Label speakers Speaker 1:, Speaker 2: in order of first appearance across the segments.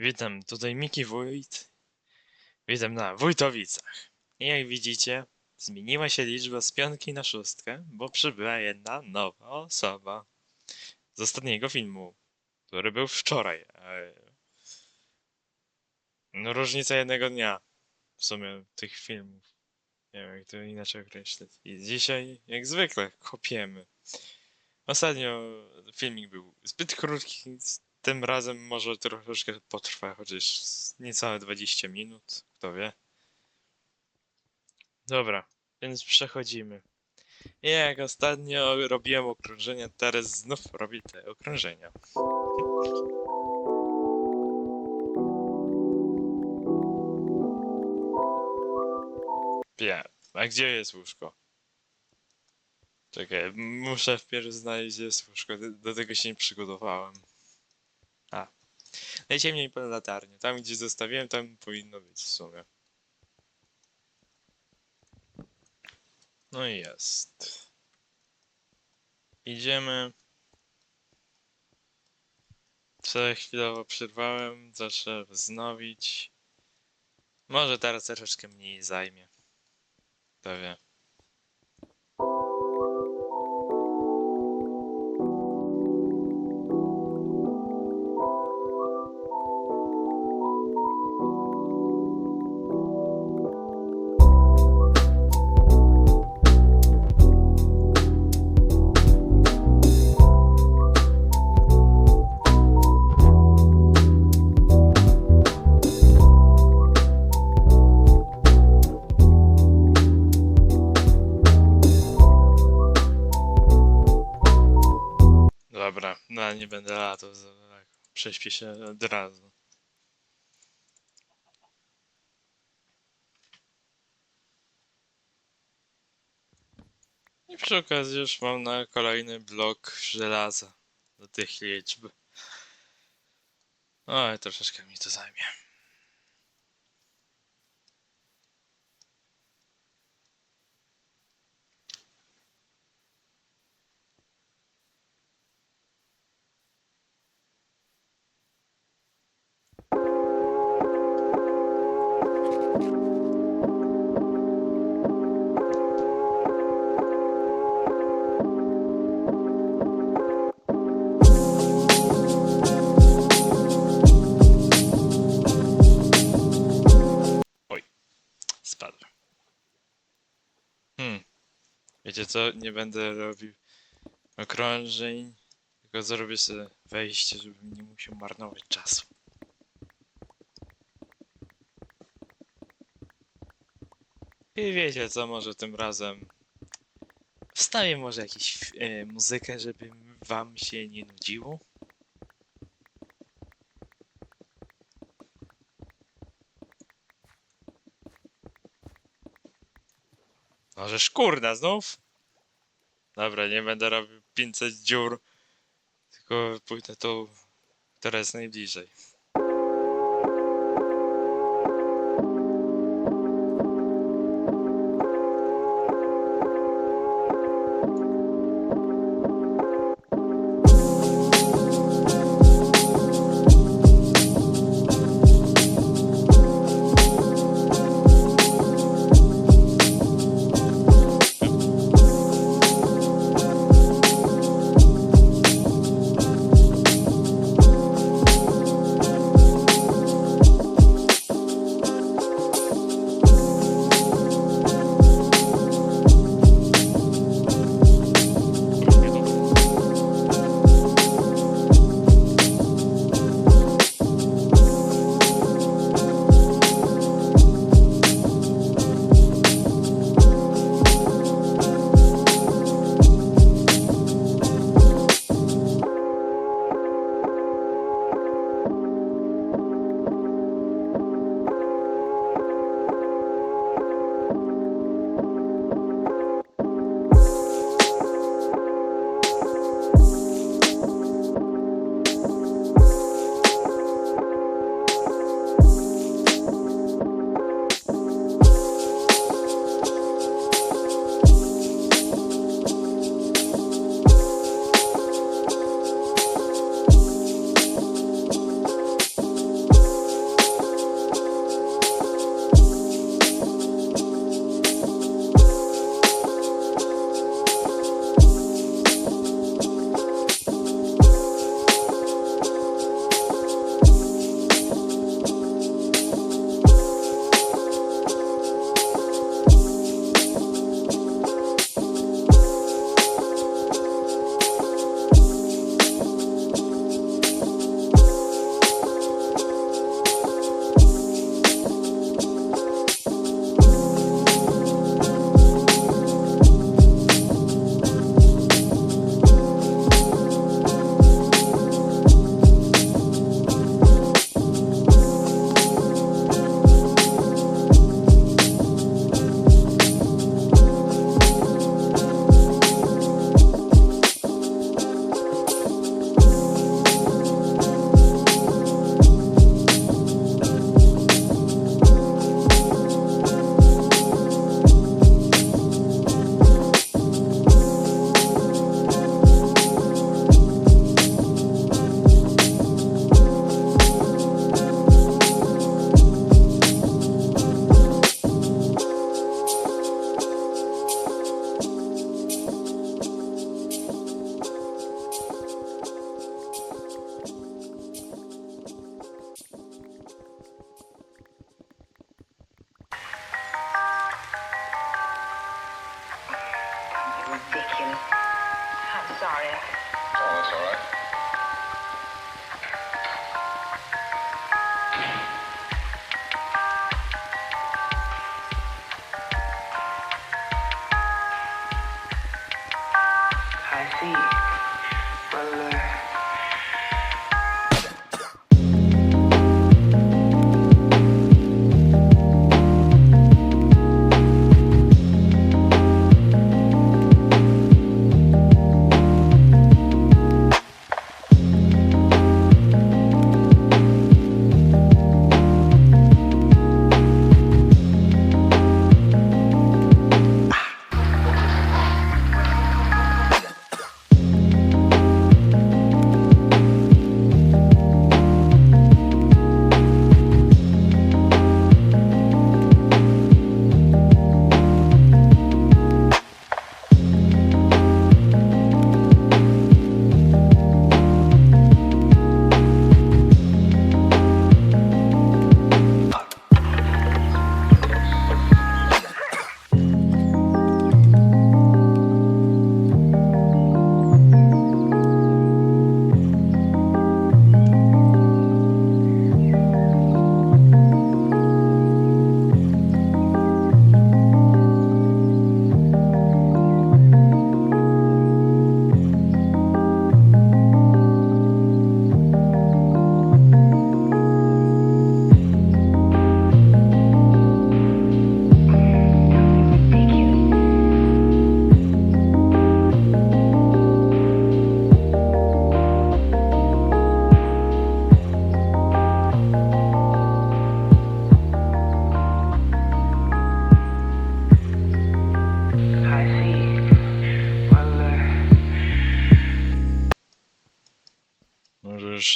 Speaker 1: Witam, tutaj Miki Wójt. Witam na Wójtowicach. I jak widzicie, zmieniła się liczba z piątki na szóstkę, bo przybyła jedna nowa osoba z ostatniego filmu, który był wczoraj. ale- No różnica jednego dnia w sumie tych filmów. Nie wiem jak to inaczej określić. I dzisiaj, jak zwykle, kopiemy. Ostatnio filmik był zbyt krótki, tym razem może troszeczkę potrwa, chociaż niecałe 20 minut, kto wie. Dobra, więc przechodzimy. Jak ostatnio robiłem okrążenia, teraz znów robię te okrążenia. Wiem, a gdzie jest łóżko? Czekaj, muszę wpierw znaleźć gdzie jest łóżko, do tego się nie przygotowałem. Najciemniej pod latarnię. Tam gdzie zostawiłem, tam powinno być w sumie. No i jest. Idziemy. Co chwilowo przerwałem, zacznę wznowić. Może teraz troszeczkę mniej zajmie. Kto wie. Będę latał, tak, prześpię się od razu. I przy okazji już mam na kolejny blok żelaza do tych liczb. Oj, troszeczkę mi to zajmie. Wiecie co? Nie będę robił okrążeń, tylko zrobię sobie wejście, żebym nie musiał marnować czasu. I wiecie co? Może tym razem wstawię może jakąś e, muzykę, żeby wam się nie nudziło. Może szkurna znów? Dobra, nie będę robił 500 dziur, tylko pójdę tu, która jest najbliżej.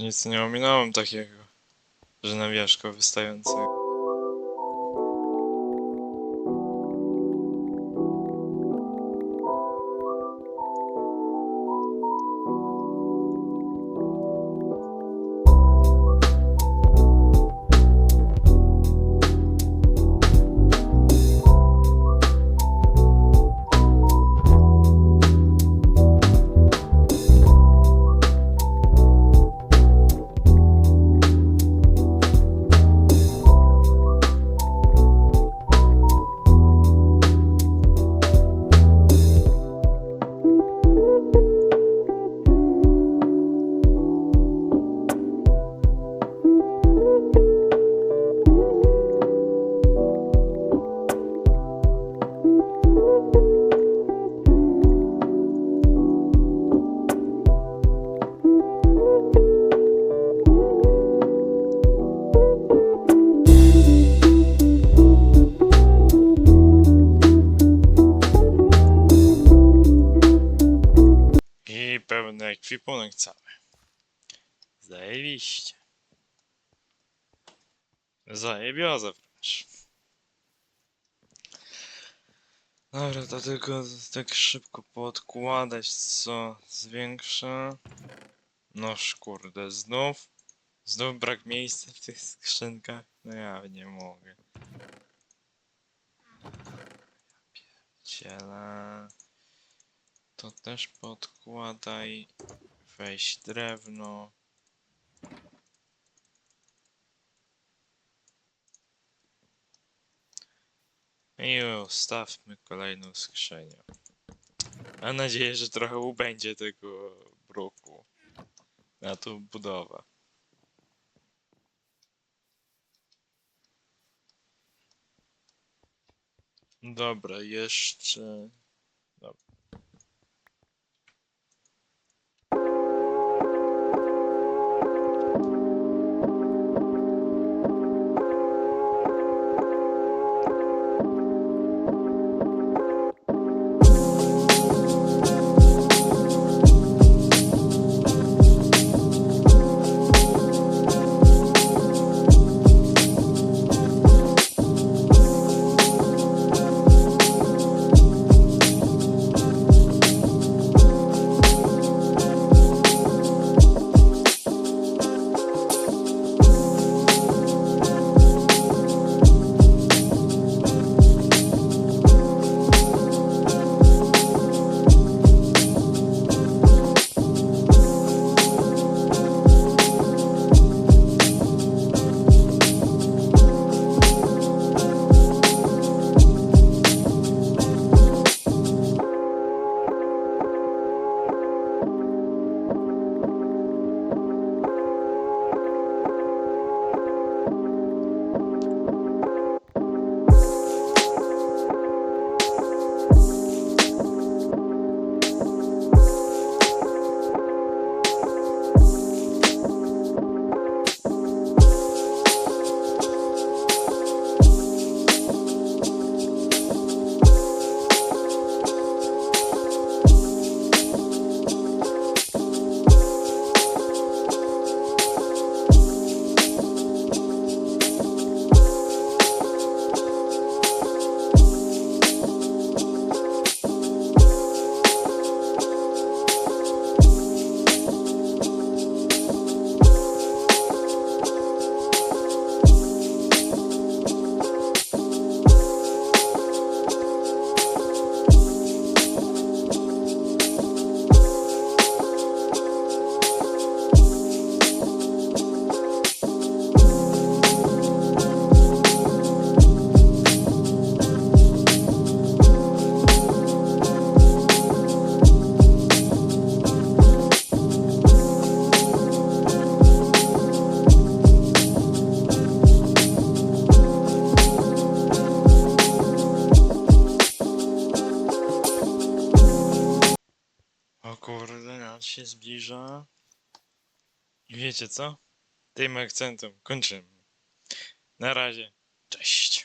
Speaker 1: Nic nie ominąłem takiego, że na wierzchu wystającego. Ekwipunek cały. Zajebiście. Zajebioza wręcz. Dobra, to tylko tak szybko podkładać, co zwiększa. Noż kurde, znów. Znów brak miejsca w tych skrzynkach. No ja nie mogę. Ciela. To też podkładaj. Weź drewno. I ustawmy kolejną skrzynię. Mam nadzieję, że trochę ubędzie tego bruku. Na tą budowę. Dobra, jeszcze... wiecie co? Tym akcentem kończymy. Na razie. Cześć.